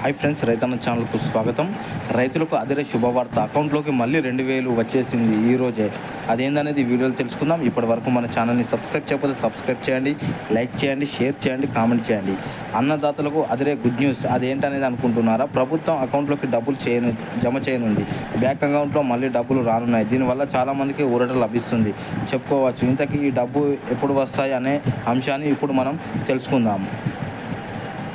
Hi friends రైతన్న ఛానల్కు స్వాగతం. రైతులకు అదిరే శుభవార్త. అకౌంట్లోకి మళ్ళీ రెండు వేలు వచ్చేసింది ఈరోజే అదేందనేది వీడియోలు తెలుసుకుందాం. ఇప్పటి వరకు మన ఛానల్ని సబ్స్క్రైబ్ చేయకపోతే సబ్స్క్రైబ్ చేయండి లైక్ చేయండి షేర్ చేయండి కామెంట్ చేయండి. అన్నదాతలకు అదిరే గుడ్ న్యూస్. అదేంటనేది అనుకుంటున్నారా? ప్రభుత్వం అకౌంట్లోకి డబ్బులు చేయను జమ చేయనుంది. బ్యాంక్ అకౌంట్లో మళ్ళీ డబ్బులు రానున్నాయి. దీనివల్ల చాలామందికి ఊరట లభిస్తుంది. చెప్పుకోవచ్చు. ఇంతకీ ఈ డబ్బు ఎప్పుడు వస్తాయి అనే అంశాన్ని ఇప్పుడు మనం తెలుసుకుందాం.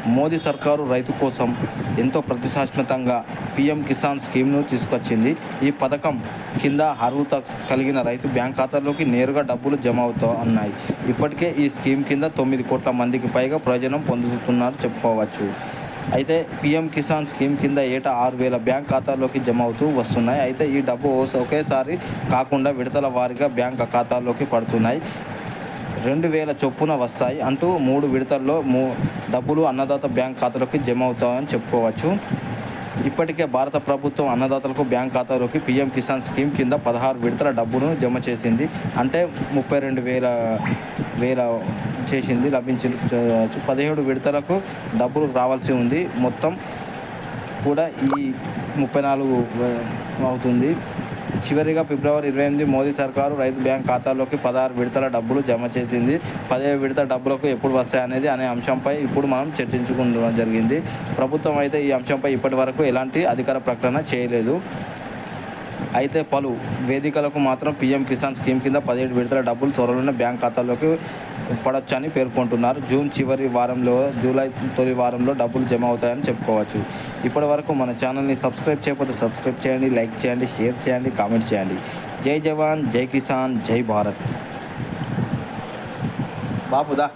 మోదీ సర్కారు రైతు కోసం ఎంతో ప్రతిష్టాత్మకంగా పీఎం కిసాన్ స్కీమ్ను తీసుకొచ్చింది. ఈ పథకం కింద అర్హత కలిగిన రైతు బ్యాంక్ ఖాతాలోకి నేరుగా డబ్బులు జమ అవుతా ఉన్నాయి. ఇప్పటికే ఈ స్కీమ్ కింద తొమ్మిది కోట్ల మందికి పైగా ప్రయోజనం పొందుతున్నారు చెప్పుకోవచ్చు. అయితే పీఎం కిసాన్ స్కీమ్ కింద ఏటా ఆరు వేల బ్యాంక్ ఖాతాల్లోకి జమ అవుతూ వస్తున్నాయి. అయితే ఈ డబ్బు ఓ- ఒకేసారి కాకుండా విడతల వారీగా బ్యాంక్ ఖాతాల్లోకి పడుతున్నాయి. రెండు వేల చొప్పున వస్తాయి అంటూ మూడు విడతల్లో మూ డబ్బులు అన్నదాత బ్యాంక్ ఖాతాలోకి జమ అవుతాయని చెప్పుకోవచ్చు. ఇప్పటికే భారత ప్రభుత్వం అన్నదాతలకు బ్యాంక్ ఖాతాలోకి పీఎం కిసాన్ స్కీమ్ కింద పదహారు విడతల డబ్బును జమ చేసింది. అంటే ముప్పై రెండు వేల వేల చేసింది లభించింది. పదిహేడు విడతలకు డబ్బులు రావాల్సి ఉంది. మొత్తం కూడా ఈ ముప్పై నాలుగు అవుతుంది. చివరిగా ఫిబ్రవరి ఇరవై ఎనిమిది మోదీ సర్కారు రైతు బ్యాంక్ ఖాతాలోకి పదహారు విడతల డబ్బులు జమ చేసింది. పదిహేడు విడత డబ్బులకు ఎప్పుడు వస్తాయనేది అనే అంశంపై ఇప్పుడు మనం చర్చించుకోవడం జరిగింది. ప్రభుత్వం అయితే ఈ అంశంపై ఇప్పటి వరకు ఎలాంటి అధికార ప్రకటన చేయలేదు. అయితే పలు వేదికలకు మాత్రం పీఎం కిసాన్ స్కీమ్ కింద పదిహేడు విడతల డబ్బులు త్వరలోనే బ్యాంక్ ఖాతాలోకి పడొచ్చని పేర్కొంటున్నారు. జూన్ చివరి వారంలో జూలై తొలి వారంలో డబ్బులు జమ అవుతాయని చెప్పుకోవచ్చు. ఇప్పటి వరకు మన ఛానల్ని సబ్స్క్రైబ్ చేయకపోతే సబ్స్క్రైబ్ చేయండి లైక్ చేయండి షేర్ చేయండి కామెంట్ చేయండి. జై జవాన్ జై కిసాన్ జై భారత్. బాపుదా.